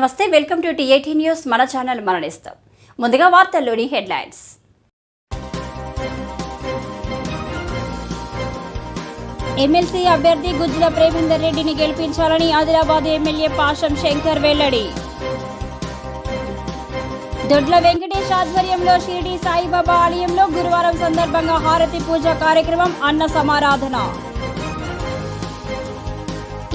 నమస్తే welcome to TAT news. మన channel మరణిస్తాం. ముందుగా వార్తల్లోని హెడ్లైన్స్. ఎమ్మెల్సీ అభ్యర్థి గుజ్జుల ప్రేమేందర్ రెడ్డిని గెలిపించాలని ఆదిలాబాద్ ఎమ్మెల్యే పాషం శంకర్ వెల్లడి. దొడ్ల వెంకటేష్ ఆధ్వర్యంలో షిరిడి సాయిబాబా ఆలయంలో గురువారం సందర్భంగా హారతి పూజ కార్యక్రమం అన్న సమారాధన.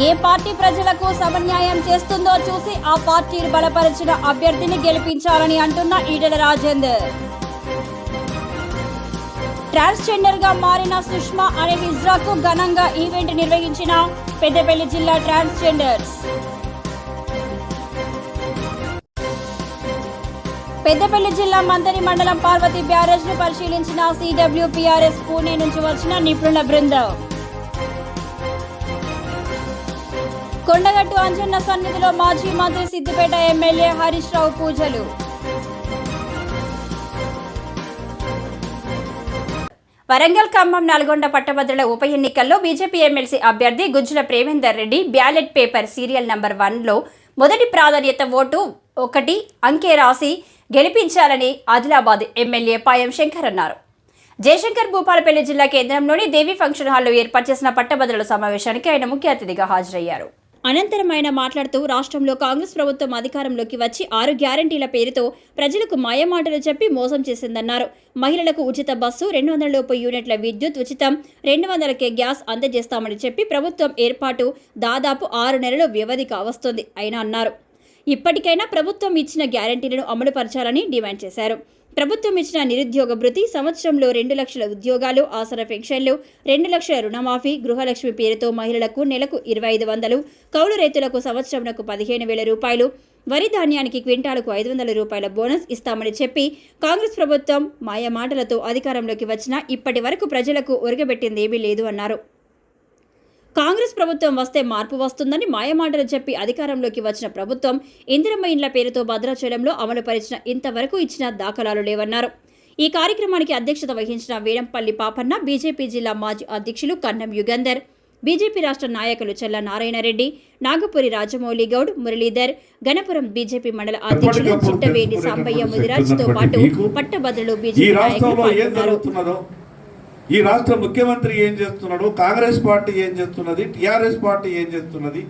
ఏ పార్టీ ప్రజలకు సమన్యాయం చేస్తుందో చూసి ఆ పార్టీ బలపరిచిన అభ్యర్థిని గెలిపించాలని అంటున్న ఈటెల రాజేందర్. ట్రాన్స్జెండర్గా మారిన సుష్మా అనే హిజ్రాకు ఘనంగా ఈవెంట్ నిర్వహించిన పెద్దపల్లి జిల్లా ట్రాన్స్జెండర్స్. పెద్దపల్లి జిల్లా మంతని మండలం పార్వతి బ్యారేజ్ను పరిశీలించిన సిడబ్ల్యూపీఆర్ఎస్ పూణే నుంచి వచ్చిన నిపుణుల బృందం. కొండగట్టు అంజన్న సన్నిధిలో మాజీ మంత్రి సిద్దిపేట ఎమ్మెల్యే హరీష్ రావు పూజలు. వరంగల్ ఖమ్మం నల్గొండ పట్టభద్రుల ఉప ఎన్నికల్లో బీజేపీ ఎమ్మెల్సీ అభ్యర్థి Gujjula Premender Reddy ballot paper serial number వన్లో మొదటి ప్రాధాన్యత ఓటు ఒకటి అంకె రాసి గెలిపించాలని ఆదిలాబాద్ ఎమ్మెల్యే పాయం శంకర్ అన్నారు. జయశంకర్ భూపాలపల్లి జిల్లా కేంద్రంలోని దేవి ఫంక్షన్ హాల్లో ఏర్పాటు చేసిన పట్టభద్రుల సమావేశానికి ఆయన ముఖ్య అతిథిగా హాజరయ్యారు. అనంతరం ఆయన మాట్లాడుతూ రాష్ట్రంలో కాంగ్రెస్ ప్రభుత్వం అధికారంలోకి వచ్చి ఆరు గ్యారంటీల పేరుతో ప్రజలకు మాయమాటలు చెప్పి మోసం చేసిందన్నారు. మహిళలకు ఉచిత బస్సు రెండు వందల లోపు యూనిట్ల విద్యుత్ ఉచితం రెండు వందలకే గ్యాస్ అందజేస్తామని చెప్పి ప్రభుత్వం ఏర్పాటు దాదాపు ఆరు నెలల వ్యవధి కావస్తుంది అయినా అన్నారు. ఇప్పటికైనా ప్రభుత్వం ఇచ్చిన గ్యారంటీలను అమలుపరచాలని డిమాండ్ చేశారు. ప్రభుత్వం ఇచ్చిన నిరుద్యోగ భృతి సంవత్సరంలో రెండు లక్షల ఉద్యోగాలు ఆసర పెన్షన్లు రెండు లక్షల రుణమాఫీ గృహలక్ష్మి పేరుతో మహిళలకు నెలకు ఇరవై ఐదు వందలు కౌలు రైతులకు సంవత్సరంకు పదిహేను వేల రూపాయలు వరి ధాన్యానికి క్వింటాలకు ఐదు వందల రూపాయల బోనస్ ఇస్తామని చెప్పి కాంగ్రెస్ ప్రభుత్వం మాయ మాటలతో అధికారంలోకి వచ్చినా ఇప్పటి వరకు ప్రజలకు ఒరగబెట్టిందేమీ లేదు అన్నారు. కాంగ్రెస్ ప్రభుత్వం వస్తే మార్పు వస్తుందని మాయమాటలు చెప్పి అధికారంలోకి వచ్చిన ప్రభుత్వం ఇందిరమ్మ ఇండ్ల పేరుతో భద్రాచలంలో అమలుపరిచిన ఇంతవరకు ఇచ్చిన దాఖలాలు లేవన్నారు. ఈ కార్యక్రమానికి అధ్యక్షత వహించిన వేడంపల్లి పాపన్న బీజేపీ జిల్లా మాజీ అధ్యక్షులు కన్నం యుగంధర్ బీజేపీ రాష్ట్ర నాయకులు చెల్ల నారాయణరెడ్డి నాగపురి రాజమౌళి గౌడ్ మురళీధర్ గణపురం బీజేపీ మండల అధ్యక్షులు చిట్టవేడి సాంబయ్య ముదిరాజ్తో పాటు పట్టభద్రులు బీజేపీ నాయకులు పాల్గొన్నారు. ఈ రాష్ట్ర ముఖ్యమంత్రి ఏం చేస్తున్నాడు? కాంగ్రెస్ పార్టీ ఏం చేస్తున్నది? టిఆర్ఎస్ పార్టీ ఏం చేస్తున్నది?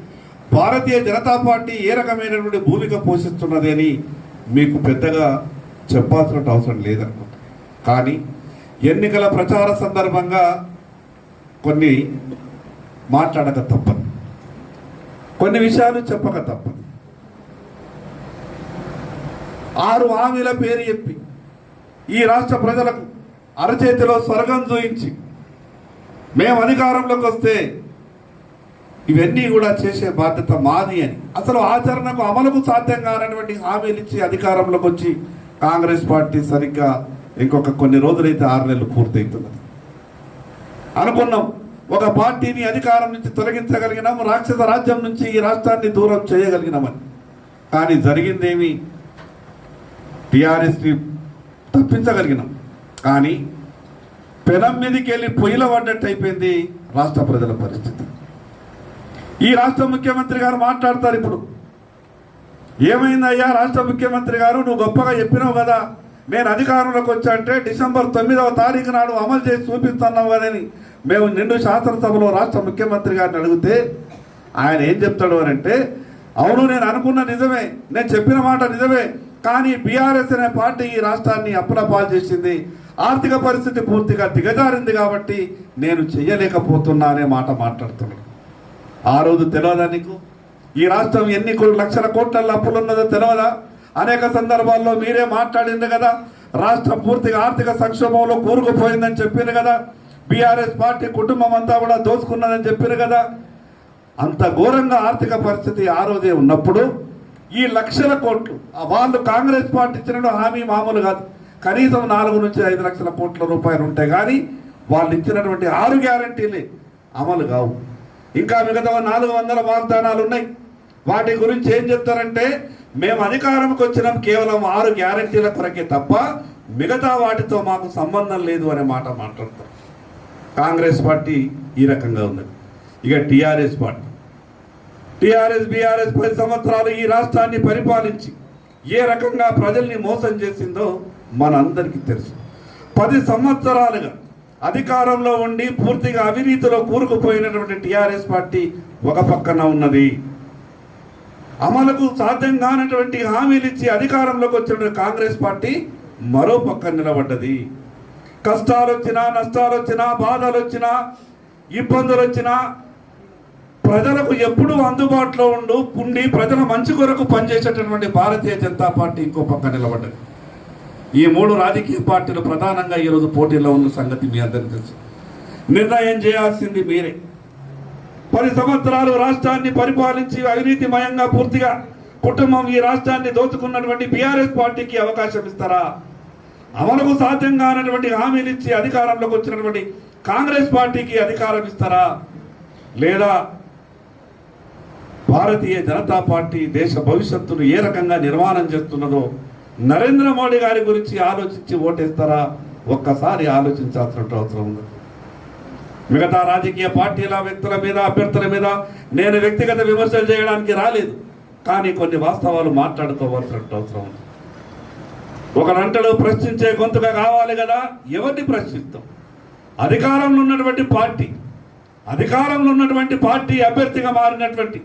భారతీయ జనతా పార్టీ ఏ రకమైనటువంటి భూమిక పోషిస్తున్నది అని మీకు పెద్దగా చెప్పాల్సిన అవసరం లేదనుకుంటా. కానీ ఎన్నికల ప్రచార సందర్భంగా కొన్ని మాట్లాడక తప్పదు. కొన్ని విషయాలు చెప్పక తప్పదు. ఆరు హామీల పేరు చెప్పి ఈ రాష్ట్ర ప్రజలకు అరచేతిలో స్వర్గం చూయించి మేము అధికారంలోకి వస్తే ఇవన్నీ కూడా చేసే బాధ్యత మాది అని. అసలు ఆచరణకు అమలుకు సాధ్యం కానటువంటి హామీలు ఇచ్చి అధికారంలోకి వచ్చి కాంగ్రెస్ పార్టీ సరిగ్గా ఇంకొక కొన్ని రోజులైతే ఆరు నెలలు పూర్తవుతున్నది అనుకున్నాం ఒక పార్టీని అధికారం నుంచి తొలగించగలిగినాము రాక్షస రాజ్యం నుంచి ఈ రాష్ట్రాన్ని దూరం చేయగలిగినామని. కానీ జరిగిందేమి? టిఆర్ఎస్ని తప్పించగలిగినాం. కానీ పెనం మీదకి వెళ్ళి పొయ్యిల పడ్డట్టు అయిపోయింది రాష్ట్ర ప్రజల పరిస్థితి. ఈ రాష్ట్ర ముఖ్యమంత్రి గారు మాట్లాడతారు ఇప్పుడు. ఏమైందయ్యా రాష్ట్ర ముఖ్యమంత్రి గారు నువ్వు గొప్పగా చెప్పినావు కదా నేను అధికారంలోకి వచ్చా అంటే డిసెంబర్ తొమ్మిదవ తారీఖు నాడు అమలు చేసి చూపిస్తున్నావు కదని మేము నిండు శాసనసభలో రాష్ట్ర ముఖ్యమంత్రి గారిని అడిగితే ఆయన ఏం చెప్తాడు అని అంటే అవును నేను అనుకున్న నిజమే నేను చెప్పిన మాట నిజమే కానీ బీఆర్ఎస్ అనే పార్టీ ఈ రాష్ట్రాన్ని అప్పుల పాలు చేసింది. ఆర్థిక పరిస్థితి పూర్తిగా దిగజారింది కాబట్టి నేను చెయ్యలేకపోతున్నా అనే మాట మాట్లాడుతున్నాడు ఆ రోజు తెలియదా నీకు? ఈ రాష్ట్రం ఎన్ని లక్షల కోట్ల అప్పులు ఉన్నదో తెలియదా అనేక సందర్భాల్లో మీరే మాట్లాడింది కదా రాష్ట్రం పూర్తిగా ఆర్థిక సంక్షోభంలో కూరుకుపోయిందని చెప్పింది కదా బీఆర్ఎస్ పార్టీ కుటుంబం అంతా కూడా దోచుకున్నదని చెప్పారు కదా. అంత ఘోరంగా ఆర్థిక పరిస్థితి ఆ రోజే ఉన్నప్పుడు ఈ లక్షల కోట్లు ఆ వాళ్ళు కాంగ్రెస్ పార్టీ ఇచ్చిన హామీ మామూలు కాదు. కనీసం నాలుగు నుంచి ఐదు లక్షల కోట్ల రూపాయలు ఉంటాయి కానీ వాళ్ళు ఇచ్చినటువంటి ఆరు గ్యారంటీలే అమలు కావు. ఇంకా మిగతా నాలుగు వందల వాగ్దానాలు ఉన్నాయి. వాటి గురించి ఏం చెప్తారంటే మేము అధికారంకి వచ్చినాం కేవలం ఆరు గ్యారంటీల కొరకే తప్ప మిగతా వాటితో మాకు సంబంధం లేదు అనే మాట మాట్లాడతాం కాంగ్రెస్ పార్టీ ఈ రకంగా ఉన్నది ఇక టిఆర్ఎస్ పార్టీ. టిఆర్ఎస్ బీఆర్ఎస్ పది సంవత్సరాలు ఈ రాష్ట్రాన్ని పరిపాలించి ఏ రకంగా ప్రజల్ని మోసం చేసిందో మనందరికీ తెలుసు. పది సంవత్సరాలుగా అధికారంలో ఉండి పూర్తిగా అవినీతిలో కూరుకుపోయినటువంటి టిఆర్ఎస్ పార్టీ ఒక పక్కన ఉన్నది. అమలుకు సాధ్యం కానటువంటి హామీలు ఇచ్చి అధికారంలోకి వచ్చిన కాంగ్రెస్ పార్టీ మరో పక్కన నిలబడ్డది. కష్టాలు వచ్చినా నష్టాలు వచ్చినా బాధలు వచ్చినా ఇబ్బందులు వచ్చినా ప్రజలకు ఎప్పుడూ అందుబాటులో ఉండు ఉండి ప్రజల మంచి కొరకు పనిచేసేటటువంటి భారతీయ జనతా పార్టీ ఇంకో పక్క నిలబడ్డది. ఈ మూడు రాజకీయ పార్టీలు ప్రధానంగా ఈరోజు పోటీలో ఉన్న సంగతి మీ అందరికీ తెలుసు. నిర్ణయం చేయాల్సింది మీరే. పది సంవత్సరాలు రాష్ట్రాన్ని పరిపాలించి అవినీతిమయంగా పూర్తిగా కుటుంబం ఈ రాష్ట్రాన్ని దోచుకున్నటువంటి బీఆర్ఎస్ పార్టీకి అవకాశం ఇస్తారా? అమలుకు సాధ్యం కానటువంటి హామీలు ఇచ్చి అధికారంలోకి వచ్చినటువంటి కాంగ్రెస్ పార్టీకి అధికారం ఇస్తారా? లేదా భారతీయ జనతా పార్టీ దేశ భవిష్యత్తును ఏ రకంగా నిర్మాణం చేస్తున్నదో నరేంద్ర మోడీ గారి గురించి ఆలోచించి ఓటేస్తారా? ఒక్కసారి ఆలోచించాల్సిన అవసరం ఉంది. మిగతా రాజకీయ పార్టీల వ్యక్తుల మీద అభ్యర్థుల మీద నేను వ్యక్తిగత విమర్శలు చేయడానికి రాలేదు. కానీ కొన్ని వాస్తవాలు మాట్లాడుకోవాల్సిన అవసరం ఉంది. ఒకనంటడు ప్రశ్నించే గొంతుగా కావాలి కదా ఎవరిని ప్రశ్నిస్తాం? అధికారంలో ఉన్నటువంటి పార్టీ అధికారంలో ఉన్నటువంటి పార్టీ అభ్యర్థిగా మారినటువంటి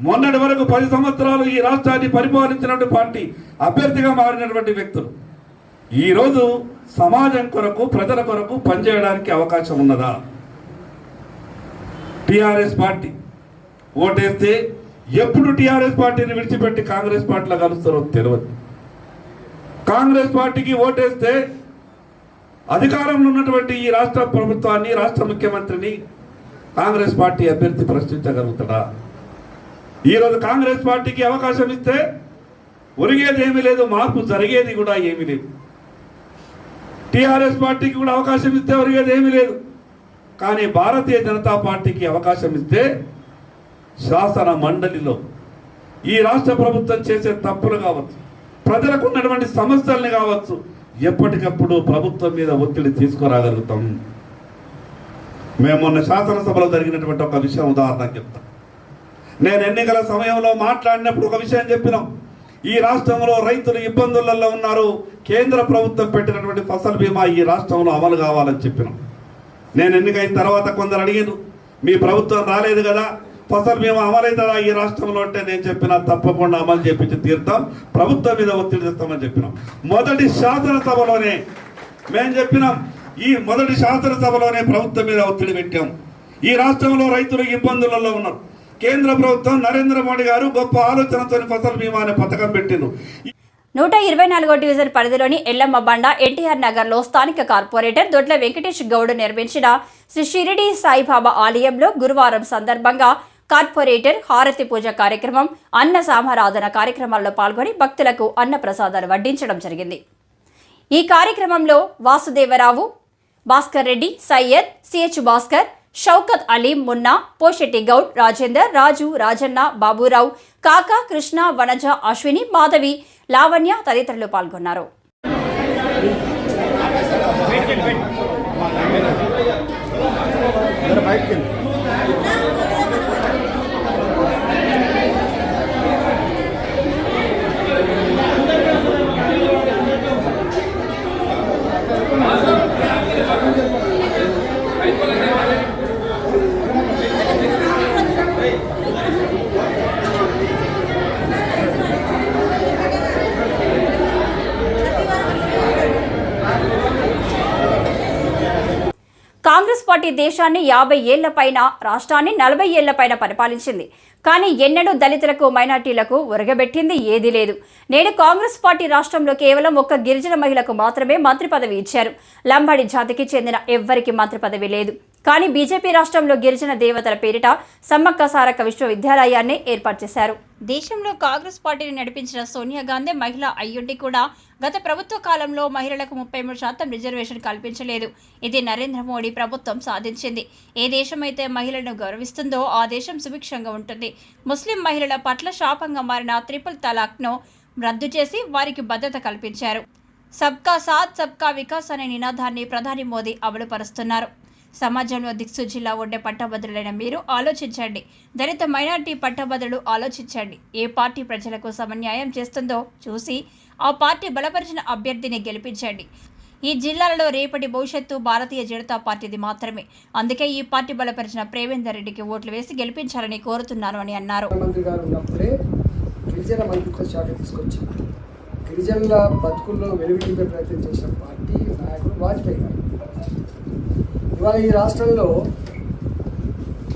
మొన్నటి వరకు పది సంవత్సరాలు ఈ రాష్ట్రాన్ని పరిపాలించినటువంటి పార్టీ అభ్యర్థిగా మారినటువంటి వ్యక్తులు. ఈరోజు సమాజం కొరకు ప్రజల కొరకు పనిచేయడానికి అవకాశం ఉన్నదా? టిఆర్ఎస్ పార్టీ ఓటేస్తే ఎప్పుడు టిఆర్ఎస్ పార్టీని విడిచిపెట్టి కాంగ్రెస్ పార్టీలో కలుస్తారో తెలియదు కాంగ్రెస్ పార్టీకి ఓటేస్తే అధికారంలో ఉన్నటువంటి ఈ రాష్ట్ర ప్రభుత్వాన్ని రాష్ట్ర ముఖ్యమంత్రిని కాంగ్రెస్ పార్టీ అభ్యర్థి ప్రశ్నించగలుగుతాడా? ఈరోజు కాంగ్రెస్ పార్టీకి అవకాశం ఇస్తే ఒరిగేది ఏమీ లేదు మార్పు జరిగేది కూడా ఏమీ లేదు. టిఆర్ఎస్ పార్టీకి కూడా అవకాశం ఇస్తే ఒరిగేది ఏమీ లేదు. కానీ భారతీయ జనతా పార్టీకి అవకాశం ఇస్తే శాసన మండలిలో ఈ రాష్ట్ర ప్రభుత్వం చేసే తప్పులు కావచ్చు ప్రజలకు ఉన్నటువంటి సమస్యల్ని కావచ్చు ఎప్పటికప్పుడు ప్రభుత్వం మీద ఒత్తిడి తీసుకురాగలుగుతాం. మేము మొన్న శాసనసభలో జరిగినటువంటి ఒక విషయం ఉదాహరణ చెప్తాం. నేను ఎన్నికల సమయంలో మాట్లాడినప్పుడు ఒక విషయం చెప్పినాం. ఈ రాష్ట్రంలో రైతులు ఇబ్బందులలో ఉన్నారు. కేంద్ర ప్రభుత్వం పెట్టినటువంటి ఫసల్ బీమా ఈ రాష్ట్రంలో అమలు కావాలని చెప్పినాం. నేను ఎన్నికైన తర్వాత కొందరు అడిగాను మీ ప్రభుత్వం రాలేదు కదా ఫసల్ బీమా అమలవుతుందా ఈ రాష్ట్రంలో? అంటే నేను చెప్పిన తప్పకుండా అమలు చేపించి తీర్థం ప్రభుత్వం మీద ఒత్తిడి తెస్తామని చెప్పినాం. మొదటి శాసనసభలోనే మేము చెప్పినాం ఈ మొదటి శాసనసభలోనే ప్రభుత్వం మీద ఒత్తిడి పెట్టాం. ఈ రాష్ట్రంలో రైతులు ఇబ్బందులలో ఉన్నారు. కేంద్ర ప్రభుత్వం నరేంద్ర మోడీ గారు గొప్ప ఆలోచనతో ఫసల్ బీమా అనే పథకం పెట్టింది నూట ఇరవై నాలుగో డివిజన్ పరిధిలోని ఎల్లమ్మ బండ ఎన్టీఆర్ నగర్లో స్థానిక కార్పొరేటర్ దొడ్ల వెంకటేష్ గౌడ్ నిర్మించిన శ్రీ షిరిడి సాయిబాబా ఆలయంలో గురువారం సందర్భంగా కార్పొరేటర్ హారతి పూజ కార్యక్రమం అన్న సామరాధన కార్యక్రమాల్లో పాల్గొని భక్తులకు అన్న ప్రసాదాలు వడ్డించడం జరిగింది. ఈ కార్యక్రమంలో వాసుదేవరావు భాస్కర్ రెడ్డి సయ్యద్ సిహెచ్ భాస్కర్ షౌకత్ అలీ మున్నా పోషెట్టి గౌడ్ రాజేందర్ రాజు రాజన్న బాబురావు కాకా కృష్ణ వనజ అశ్విని మాధవి లావణ్య తదితరులు పాల్గొన్నారు. కాంగ్రెస్ పార్టీ దేశాన్ని యాభై ఏళ్ళ పైన రాష్ట్రాన్ని నలభై ఏళ్ళ పైన పరిపాలించింది. కానీ ఎన్నడూ దళితులకు మైనార్టీలకు ఉరగబెట్టింది ఏదీ లేదు. నేడు కాంగ్రెస్ పార్టీ రాష్ట్రంలో కేవలం ఒక్క గిరిజన మహిళకు మాత్రమే మంత్రి పదవి ఇచ్చారు. లంబాడి జాతికి చెందిన ఎవ్వరికి మంత్రి పదవి లేదు. కానీ బీజేపీ రాష్ట్రంలో గిరిజన దేవతల పేరిట సమ్మక్క సారక్క విశ్వవిద్యాలయాన్ని ఏర్పాటు చేశారు. దేశంలో కాంగ్రెస్ పార్టీని నడిపించిన సోనియా గాంధీ మహిళ అయ్యుండి కూడా గత ప్రభుత్వ కాలంలో మహిళలకు ముప్పై మూడు శాతం రిజర్వేషన్ కల్పించలేదు. ఇది నరేంద్ర మోడీ ప్రభుత్వం సాధించింది. ఏ దేశమైతే మహిళలను గౌరవిస్తుందో ఆ దేశం సుభిక్షంగా ఉంటుంది. ముస్లిం మహిళల పట్ల శాపంగా మారిన త్రిపుల్ తలాక్ను రద్దు చేసి వారికి భద్రత కల్పించారు. సబ్కా సాత్ సబ్కా వికాస్ అనే నినాదాన్ని ప్రధాని మోదీ అమలుపరుస్తున్నారు. సమాజంలో దిక్సూచిలా ఉండే పట్టభద్రులైన మీరు ఆలోచించండి. దళిత మైనార్టీ పట్టభద్రులు ఆలోచించండి. ఏ పార్టీ ప్రజలకు సమన్యాయం చేస్తుందో చూసి ఆ పార్టీ బలపరిచిన అభ్యర్థిని గెలిపించండి. ఈ జిల్లాలలో రేపటి భవిష్యత్తు భారతీయ జనతా పార్టీది మాత్రమే. అందుకే ఈ పార్టీ బలపరిచిన ప్రేమేందర్ రెడ్డికి ఓట్లు వేసి గెలిపించాలని కోరుతున్నాను అని అన్నారు. గిరిజన మంత్రిత్వ శాఖ తీసుకొచ్చి గిరిజనుల బతుకుల్లో వెలుగు ప్రయత్నం చేసిన పార్టీ నాయకుడు వాజ్పేయి గారు. ఇవాళ ఈ రాష్ట్రంలో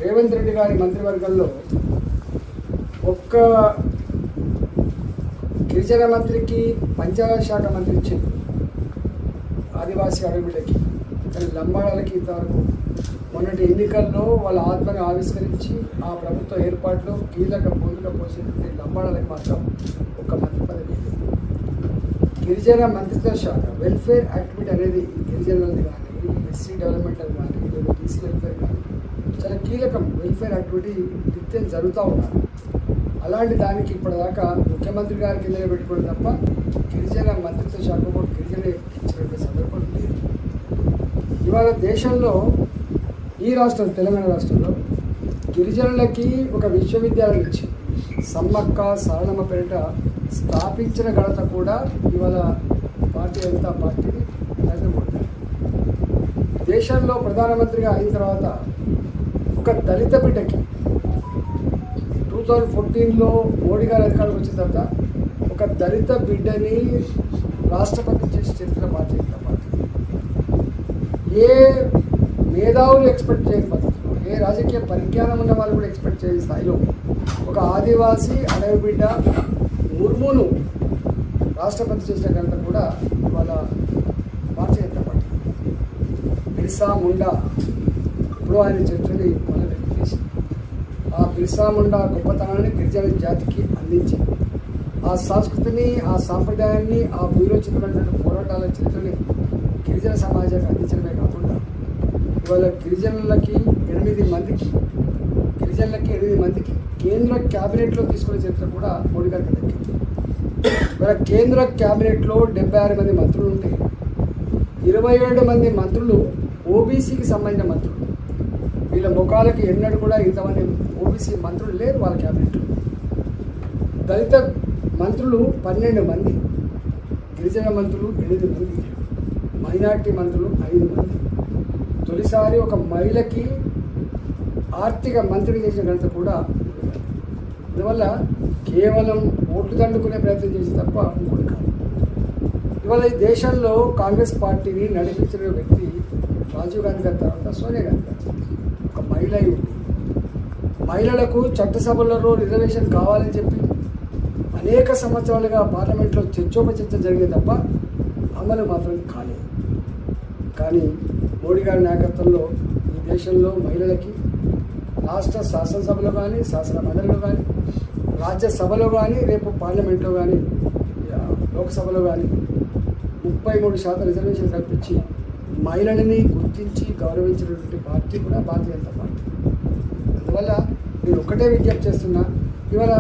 రేవంత్ రెడ్డి గారి మంత్రివర్గంలో ఒక్క గిరిజన మంత్రికి పంచాయత్ శాఖ మంత్రి ఇచ్చింది. ఆదివాసీ అడవిలకి కానీ లంబాడాలకి ఇంతవరకు మొన్నటి ఎన్నికల్లో వాళ్ళ ఆత్మని ఆవిష్కరించి ఆ ప్రభుత్వ ఏర్పాట్లో కీలక భూమిక పోసినటువంటి లంబాడాలకు మాత్రం ఒక మంత్రి పదవి లేదు. గిరిజన మంత్రిత్వ శాఖ వెల్ఫేర్ యాక్టివిటీ అనేది గిరిజనులది కానీ ఎస్సీ డెవలప్మెంట్ కానీ లేదా బీసీ వెల్ఫేర్ కానీ చాలా కీలకం వెల్ఫేర్ యాక్టివిటీ నిత్యం జరుగుతూ ఉన్నారు. అలాంటి దానికి ఇప్పటిదాకా ముఖ్యమంత్రి గారి కింద పెట్టుకోవడం తప్ప గిరిజన మంత్రిత్వ శాఖ కూడా గిరిజన ఇచ్చినటువంటి సందర్భం లేదు. ఇవాళ దేశంలో ఈ రాష్ట్రం తెలంగాణ రాష్ట్రంలో గిరిజనులకి ఒక విశ్వవిద్యాలయం ఇచ్చి సమ్మక్క సారణమ్మ పేరిట స్థాపించిన ఘనత కూడా ఇవాళ భారతీయ జనతా పార్టీని దేశంలో ప్రధానమంత్రిగా అయిన తర్వాత ఒక దళిత బిడ్డకి టూ థౌజండ్ ఫోర్టీన్లో మోడీ గారు అధికారంలోకి వచ్చిన తర్వాత ఒక దళిత బిడ్డని రాష్ట్రపతి చేసి చరిత్ర భారతీయ జనతా పార్టీ. ఏ మేధావులు ఎక్స్పెక్ట్ చేయని పద్ధతిలో ఏ రాజకీయ పరిజ్ఞానం ఉన్న వాళ్ళు కూడా ఎక్స్పెక్ట్ చేయని స్థాయిలో ఒక ఆదివాసీ అడవి బిడ్డ ముర్మును రాష్ట్రపతి చేసిన ఘనత కూడా ఇవాళ బిర్సా ముండా. ఇప్పుడు ఆయన చర్చని మన చేసి ఆ బిర్సా ముండా గొప్పతనాన్ని గిరిజన జాతికి అందించి ఆ సంస్కృతిని ఆ సాంప్రదాయాన్ని ఆ వీరోచితమైనటువంటి పోరాటాల చరిత్రని గిరిజన సమాజానికి అందించడమే కాకుండా ఇవాళ గిరిజనులకి ఎనిమిది మందికి గిరిజనులకి ఎనిమిది మందికి కేంద్ర క్యాబినెట్లో తీసుకునే చరిత్ర కూడా మోడీ గారికి దక్కింది ఇవాళ కేంద్ర క్యాబినెట్లో డెబ్బై ఆరు మంది మంత్రులు ఉంటే ఇరవై ఏడు మంది మంత్రులు ఓబీసీకి సంబంధించిన మంత్రులు. వీళ్ళ ముఖాలకి ఎన్నడూ కూడా ఇంతమంది ఓబీసీ మంత్రులు లేరు వాళ్ళ క్యాబినెట్లో దళిత మంత్రులు పన్నెండు మంది గిరిజన మంత్రులు ఎనిమిది మంది మైనార్టీ మంత్రులు ఐదు మంది. తొలిసారి ఒక మహిళకి ఆర్థిక మంత్రి చేసిన ఘనత కూడా అందువల్ల కేవలం ఓట్లు దండుకునే ప్రయత్నం చేసి తప్ప ఇంకోటి కాదు. ఇవాళ ఈ దేశంలో కాంగ్రెస్ పార్టీని నడిపించిన వ్యక్తి రాజీవ్ గాంధీ గారి తర్వాత సోనియా గాంధీ గారు. ఒక మహిళ ఉంది. మహిళలకు చట్టసభలలో రిజర్వేషన్ కావాలని చెప్పి అనేక సంవత్సరాలుగా పార్లమెంట్లో చర్చోపచర్చ జరిగే తప్ప అమలు మాత్రం కాలేదు. కానీ మోడీ గారి నాయకత్వంలో ఈ దేశంలో మహిళలకి రాష్ట్ర శాసనసభలో కానీ శాసన మండలిలో కానీ రాజ్యసభలో కానీ రేపు పార్లమెంట్లో కానీ లోక్సభలో కానీ ముప్పై మూడు శాతం రిజర్వేషన్ కల్పించి మహిళలని గుర్తించి గౌరవించినటువంటి పార్టీ కూడా భారతీయ జనతా పార్టీ. అందువల్ల నేను ఒకటే విజ్ఞప్తి చేస్తున్నా ఇవాళ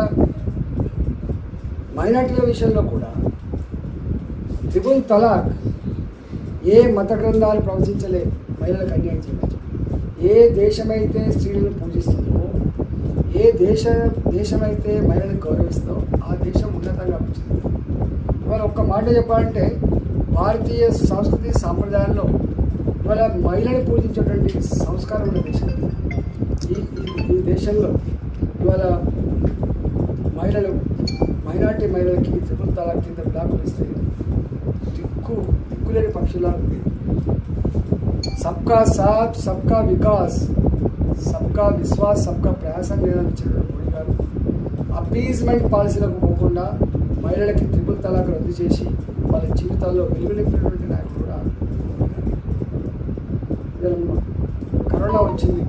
మైనార్టీల విషయంలో కూడా త్రిపుల్ తలాక్ ఏ మత గ్రంథాలు ప్రవచించలే మహిళలకు అన్యాయం చేయవచ్చు ఏ దేశమైతే స్త్రీలను పూజిస్తుందో ఏ దేశ దేశమైతే మహిళలకు గౌరవిస్తుందో ఆ దేశం ఉన్నతంగా వచ్చింది ఇవాళ ఒక్క మాట చెప్పాలంటే భారతీయ సంస్కృతి సాంప్రదాయాల్లో ఇవాళ మహిళని పూజించేటువంటి సంస్కారం ఉన్న దేశం. ఈ ఈ- దేశంలో ఇవాళ మహిళలు మైనార్టీ మహిళలకి త్రిపుల్ తలాక్ కింద బ్లాకులు ఇస్తే దిక్కు దిక్కులేని పక్షులా ఉంది. సబ్కా సాత్ సబ్కా వికాస్ సబ్కా విశ్వాస్ సబ్కా ప్రయాసం లేదని ఇచ్చినటువంటి మోడీ గారు. అపీజ్మెంట్ పాలసీలకు పోకుండా మహిళలకి త్రిపుల్ తలాక్ రద్దు చేసి వాళ్ళ జీవితాల్లో వెలుగు నింపినటువంటి నాయకుడు కూడా కరోనా వచ్చింది.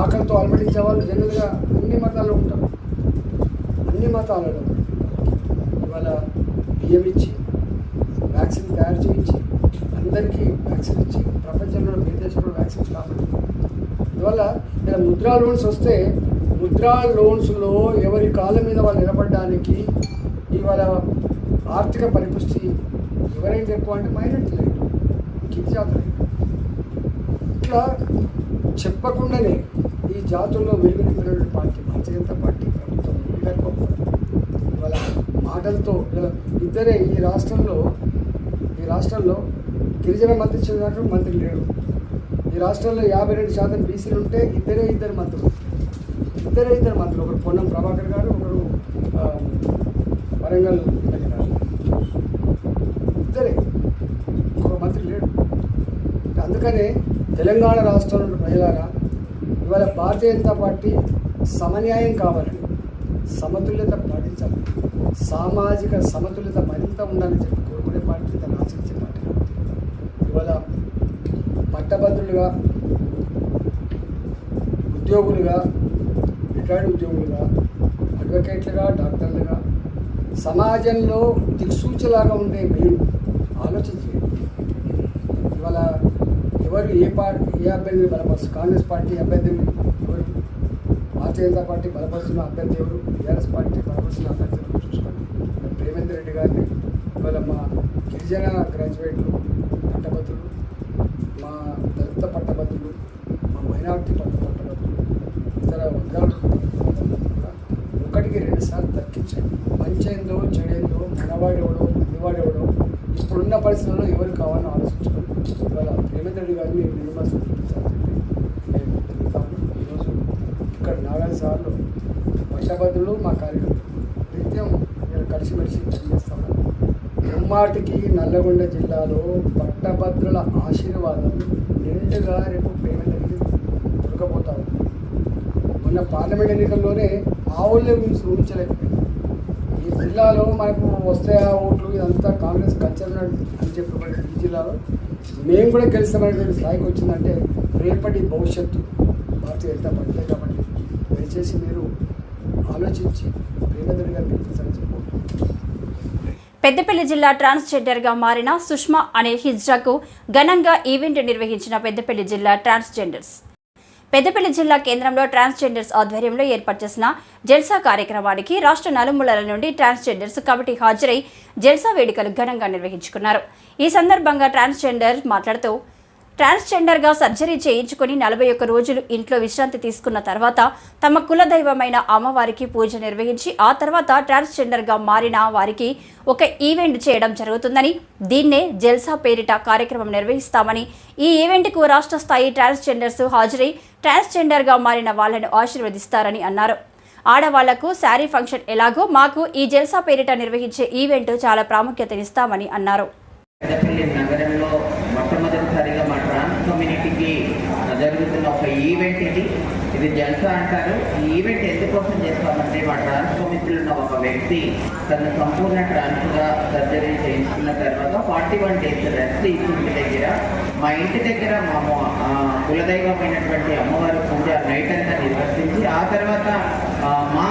ఆకలితో అలమటించే వాళ్ళు జనరల్గా అన్ని మతాల్లో ఉంటారు. అన్ని మతాలలో. ఇవాళ బియ్యం ఇచ్చి వ్యాక్సిన్ తయారు చేయించి అందరికీ వ్యాక్సిన్ ఇచ్చి ప్రపంచంలో ఏ దేశంలో వ్యాక్సిన్స్ కాబట్టి అందువల్ల ఇలా ముద్రా లోన్స్ వస్తే ముద్రా లోన్స్లో ఎవరి కాళ్ళ మీద వాళ్ళు నిలబడడానికి ఇవాళ ఆర్థిక పరిపుష్టి ఎవరైతే ఎక్కువ అంటే మైనార్టీ లేదు కింది జాతులు ఇట్లా చెప్పకుండానే ఈ జాతుల్లో వెలుగునింపినటువంటి పార్టీ భారతీయ జనతా పార్టీ ప్రభుత్వం వాళ్ళ మాటలతో ఇలా ఇద్దరే ఈ రాష్ట్రంలో ఈ రాష్ట్రంలో గిరిజన మంత్రి చెందినట్టు మంత్రి లేడు. ఈ రాష్ట్రంలో యాభై రెండు శాతం బీసీలు ఉంటే ఇద్దరే ఇద్దరు మంత్రులు. ఇద్దరే ఇద్దరు మంత్రులు. ఒకరు పొన్నం ప్రభాకర్ గారు ఒకరు వరంగల్ ఎమ్మెల్యే గారు ఇద్దరే ఒక మంత్రి లేడు అందుకనే తెలంగాణ రాష్ట్రంలో ప్రజలారా ఇవాళ భారతీయ జనతా పార్టీ సమన్యాయం కావాలని సమతుల్యత పాటించాలి. సామాజిక సమతుల్యత మరింత ఉండాలని చెప్పి కోరుకునే పార్టీ తను ఆశించే పార్టీ ఇవాళ పట్టభద్రులుగా ఉద్యోగులుగా రిటైర్డ్ ఉద్యోగులుగా అడ్వకేట్లుగా డాక్టర్లుగా సమాజంలో దిక్సూచిలాగా ఉండే మీరు ఆలోచించండి. ఇవాళ ఎవరు ఏ పార్టీ ఏ అభ్యర్థిని బలపరుస్తారు కాంగ్రెస్ పార్టీ అభ్యర్థిని ఎవరు? భారతీయ జనతా పార్టీ బలపరుస్తున్న అభ్యర్థి ఎవరు? టీఆర్ఎస్ పార్టీ బలపరుస్తున్న అభ్యర్థి ఎవరు? చూసుకోండి. ప్రేమేందర్ రెడ్డి గారిని ఇవాళ మా గిరిజన గ్రాడ్యుయేట్లు పట్టభద్రులు మా దళిత పట్టభద్రులు మా మైనార్టీ పట్ట పట్టభద్రులు ఇతర వర్గాలు కూడా ఒకటికి రెండు సార్లు తగ్గించండి మంచేందో చెడేందో మనవాడెవడో మందివాడెవడో ఇప్పుడున్న పరిస్థితుల్లో ఎవరు కావాలని ఆలోచించుకోండి ఇవాళ ప్రేమేంద్ర రెడ్డి గారిని నిర్మా చూపించాలని చెప్పి నేను తిరుగుతాను ఈరోజు ఇక్కడ నాలుగు సార్లు పట్టభద్రులు మా కార్యకర్తలు నిత్యం నేను కలిసిమెలిసి పనిచేస్తాను ముమ్మాటికి నల్లగొండ జిల్లాలో పట్టభద్రుల ఆశీర్వాదం నిండుగా రేపు ప్రేమేంద్రకి దొరకపోతారు. మొన్న పార్లమెంట్ ఎన్నికల్లోనే ఆ ఊళ్ళో ఊహించలేకపోయింది ఈ జిల్లాలో మనకు వస్తాయా ఓట్లు? ఇదంతా కాంగ్రెస్ కల్చర్ అని చెప్పబడి ఈ జిల్లాలో మేము కూడా గెలుస్తామనేటువంటి స్థాయికి వచ్చిందంటే రేపటి భవిష్యత్తు భారతీయ జనతా పార్టీ కాబట్టి దయచేసి మీరు ఆలోచించి ప్రేమేంద్ర గారు గెలిపించాలని చెప్పి. పెద్దపల్లి జిల్లా ట్రాన్స్జెండర్గా మారిన సుష్మా అనే హిజ్రాకు ఘనంగా ఈవెంట్ నిర్వహించిన పెద్దపల్లి జిల్లా ట్రాన్స్జెండర్స్. పెద్దపల్లి జిల్లా కేంద్రంలో ట్రాన్స్జెండర్స్ ఆధ్వర్యంలో ఏర్పాటు చేసిన జల్సా కార్యక్రమానికి రాష్ట్ర నలుమూలల నుండి ట్రాన్స్జెండర్స్ కమిటీ హాజరై జల్సా వేడుకలు ఘనంగా నిర్వహించుకున్నారు. ఈ సందర్భంగా ట్రాన్స్జెండర్ మాట్లాడుతూ ట్రాన్స్జెండర్గా సర్జరీ చేయించుకుని నలభై ఒక్క రోజులు ఇంట్లో విశ్రాంతి తీసుకున్న తర్వాత తమ కులదైవమైన అమ్మవారికి పూజ నిర్వహించి ఆ తర్వాత ట్రాన్స్జెండర్గా మారిన వారికి ఒక ఈవెంట్ చేయడం జరుగుతుందని దీన్నే జల్సా పేరిట కార్యక్రమం నిర్వహిస్తామని ఈ ఈవెంట్కు రాష్ట్ర స్థాయి ట్రాన్స్జెండర్స్ హాజరై ట్రాన్స్జెండర్గా మారిన వాళ్ళను ఆశీర్వదిస్తారని అన్నారు. ఆడవాళ్ళకు శారీ ఫంక్షన్ ఎలాగో మాకు ఈ జల్సా పేరిట నిర్వహించే ఈవెంట్ చాలా ప్రాముఖ్యతనిస్తామని అన్నారు పెద్దపల్లి నగరంలో మొట్టమొదటిసారిగా మా ట్రాన్స్ కమ్యూనిటీకి జరుగుతున్న ఒక ఈవెంట్ ఇది. ఇది జల్సా అంటారు. ఈ ఈవెంట్ ఎందుకోసం చేస్తామంటే మా ట్రాన్స్ ఉన్న ఒక వ్యక్తి తన సంపూర్ణ ట్రాన్స్గా సర్జరీ చేయించుకున్న తర్వాత ఫార్టీ వన్ డేస్ రెస్ట్ ఇంటి దగ్గర మా ఇంటి దగ్గర మా కులదైవమైనటువంటి అమ్మవారి పూజ నైట్ అంతా నిర్వర్తించి ఆ తర్వాత మా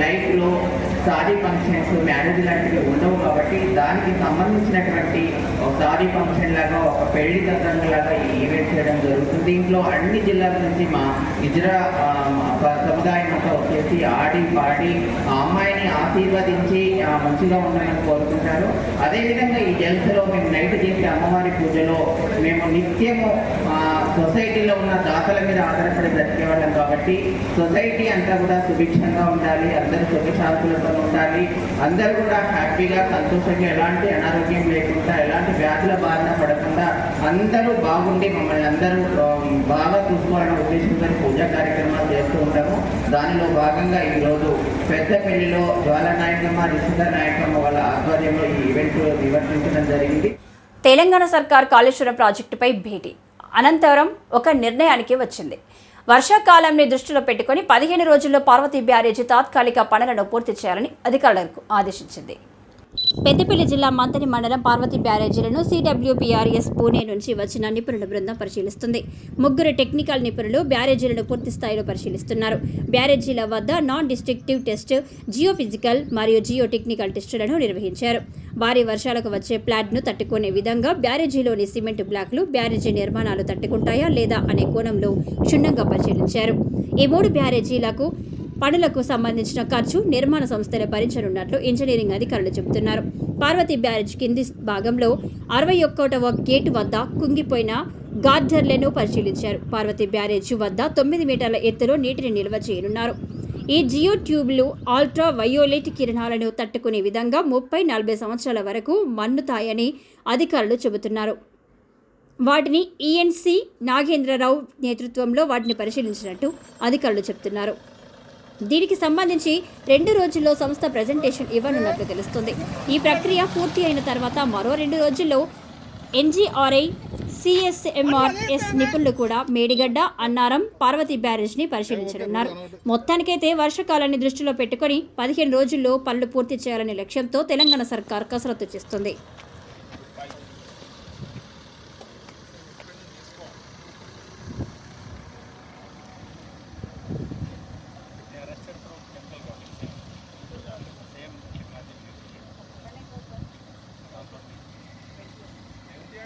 లైఫ్లో సారీ ఫంక్షన్స్ మ్యారేజ్ లాంటివి ఉండవు కాబట్టి దానికి సంబంధించినటువంటి ఒక సారీ ఫంక్షన్ లాగా ఒక పెళ్ళి తగ్గంగా లాగా ఈ ఈవెంట్ చేయడం జరుగుతుంది. దీంట్లో అన్ని జిల్లాల నుంచి మా ఇతర సముదాయం అంతా వచ్చేసి ఆడి పాడి ఆ అమ్మాయిని ఆశీర్వదించి మంచిగా ఉండాలని కోరుకుంటారు అదేవిధంగా ఈ జల్సలో మేము నైట్ చేసే అమ్మవారి పూజలో మేము నిత్యము సొసైటీలో ఉన్న దాతల మీద ఆధారపడి బ్రతికేవాళ్ళం కాబట్టి సొసైటీ అంతా కూడా సుభిక్షంగా ఉండాలి అందరూ సుఖశాంతులతో ఉండాలి అందరూ కూడా హ్యాపీగా సంతోషంగా ఎలాంటి అనారోగ్యం లేకుండా ఎలాంటి వ్యాధుల బారిన పడకుండా అందరూ బాగుండి మమ్మల్ని అందరూ బాగా చూసుకోవాలనే ఉద్దేశంతో పూజా కార్యక్రమాలు చేస్తూ ఉంటాము. దానిలో భాగంగా ఈరోజు పెద్దపల్లిలో జ్వాల నాయకమ్మ రిషిక నాయకమ్మ వాళ్ళ ఆధ్వర్యంలో ఈ ఈవెంట్ నిర్వర్తించడం జరిగింది. తెలంగాణ సర్కార్ కాళేశ్వరం ప్రాజెక్టుపై భేటీ. అనంతరం ఒక నిర్ణయానికి వచ్చింది. వర్షాకాలంని దృష్టిలో పెట్టుకుని పదిహేను రోజుల్లో పార్వతీ బ్యారేజీ తాత్కాలిక పనులను పూర్తి చేయాలని అధికారులకు ఆదేశించింది. పెద్దపల్లి జిల్లా మంతని మండలం పార్వతి బ్యారేజీలను సిడబ్ల్యూపీఆర్ఎస్ పూణే నుంచి వచ్చిన నిపుణుల బృందం పరిశీలిస్తుంది. ముగ్గురు టెక్నికల్ నిపుణులు బ్యారేజీలను పూర్తి స్థాయిలో పరిశీలిస్తున్నారు. బ్యారేజీల వద్ద నాన్ డిస్ట్రిక్టివ్ టెస్ట్ జియోఫిజికల్ మరియు జియో టెక్నికల్ టెస్టులను నిర్వహించారు. భారీ వర్షాలకు వచ్చే ప్లాడ్ను తట్టుకునే విధంగా బ్యారేజీలోని సిమెంట్ బ్లాక్లు బ్యారేజీ నిర్మాణాలు తట్టుకుంటాయా లేదా అనే కోణంలో క్షుణ్ణంగా పరిశీలించారు. ఈ మూడు బ్యారేజీలకు పనులకు సంబంధించిన ఖర్చు నిర్మాణ సంస్థలే భరించనున్నట్లు ఇంజనీరింగ్ అధికారులు చెబుతున్నారు. పార్వతి బ్యారేజ్ కింది భాగంలో అరవై ఒక్కటవ గేటు వద్ద కుంగిపోయిన గార్డర్లను పరిశీలించారు. పార్వతి బ్యారేజ్ వద్ద తొమ్మిది మీటర్ల ఎత్తులో నీటిని నిల్వ చేయనున్నారు. ఈ జియో ట్యూబ్లు ఆల్ట్రా వయోలెట్ కిరణాలను తట్టుకునే విధంగా ముప్పై నలభై సంవత్సరాల వరకు మన్నుతాయని అధికారులు చెబుతున్నారు. వాటిని ఈఎన్సి నాగేంద్రరావు నేతృత్వంలో వాటిని పరిశీలించినట్టు అధికారులు చెబుతున్నారు. దీనికి సంబంధించి రెండు రోజుల్లో సంస్థ ప్రజెంటేషన్ ఇవ్వనున్నట్లు తెలుస్తుంది. ఈ ప్రక్రియ పూర్తి అయిన తర్వాత మరో రెండు రోజుల్లో ఎన్జీఆర్ఐ సిఎస్ఎంఆర్ఎస్ నిపుణులు కూడా మేడిగడ్డ అన్నారం పార్వతి బ్యారేజ్ని పరిశీలించనున్నారు. మొత్తానికైతే వర్షకాలాన్ని దృష్టిలో పెట్టుకొని పదిహేను రోజుల్లో పనులు పూర్తి చేయాలనే లక్ష్యంతో తెలంగాణ సర్కార్ కసరత్తు చేస్తుంది.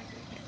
there.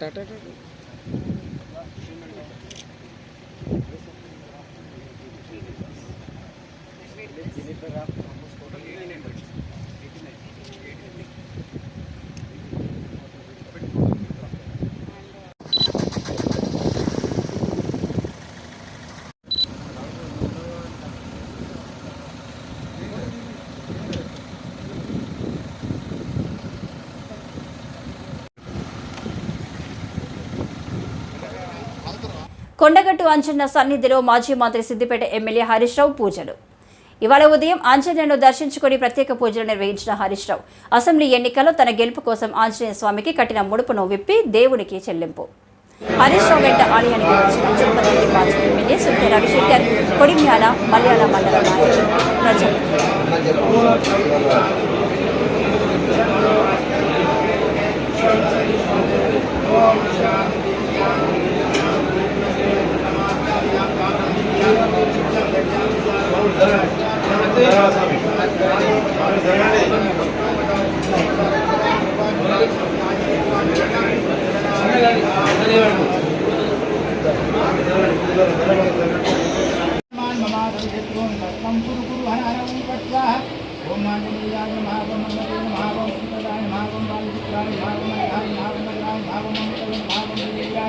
টাটা টাটা। కొండగట్టు అంజన్న సన్నిధిలో మాజీ మంత్రి సిద్దిపేట ఎమ్మెల్యే హరీష్ రావు పూజలు. ఇవాళ ఉదయం ఆంజనేయులను దర్శించుకుని ప్రత్యేక పూజలు నిర్వహించిన హరీష్ రావు. అసెంబ్లీ ఎన్నికల్లో తన గెలుపు కోసం ఆంజనేయ స్వామికి కట్టిన ముడుపును విప్పి దేవునికి చెల్లింపు. హరీష్ రావు వెంట ఆలయానికి వచ్చిన చిత్తమంది మాజీ ఎమ్మెల్యే సుంకె రవిశంకర్ కొడిమ్యాల మలయాళ మండల నాయకులు ప్రజలు.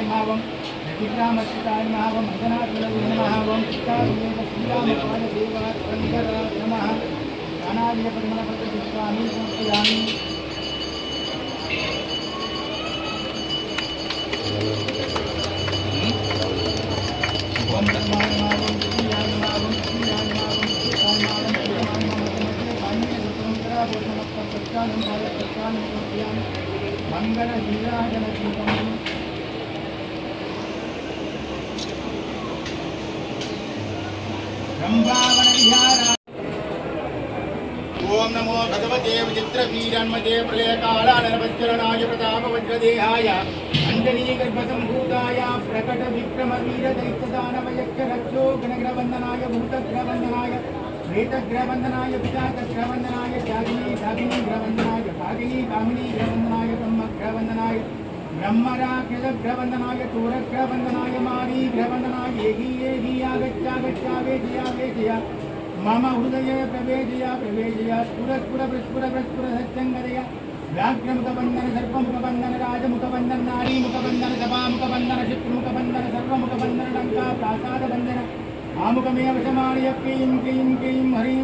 महावम नटिग्रामस्थिताय महावम अजनाथलवे महावम चित्तावेद మంగళ ఓం నమో భగవతే విచిత్రవీరన్మతే ప్రళయకాళానవజ్రనాయ ప్రతాపవజ్రదేహాయ అంజనీ గర్భసంభూతాయ ప్రకట విక్రమ వీర దైత్యదానవయక్ష రక్షో గణగ్రవందనాయ భూతగ్రవందనాయ ప్రేతగ్రవందనాయ పితాగ్రవందనాయ జాగిని జాగిని గ్రవందనాయ భాగిని కామిని గ్రవందనాయ బ్రహ్మగ్రవందనాయ பிரம்மராகிருத பிரபந்தனாய தூர பிரபந்தனாய மாரி பிரபந்தனாய ஏகி ஏகியா கச்சா கச்சா வேதியா வேதியா மம ஹுதய பிரவேதியா பிரவேதியா ஸ்புர ஸ்புர பிரஸ்புர பிரஸ்புர சச்சங்கதயா व्याघ्रमुख बंधन सर्पमुख बंधन राजमुख बंधन नारी मुख बंधन सभामुख बंधन शत्रुमुख बंधन सर्वमुख बंधन लंका प्रासाद बंधन आमुखमेव शमाणि यक्कीं कीं कीं हरिं।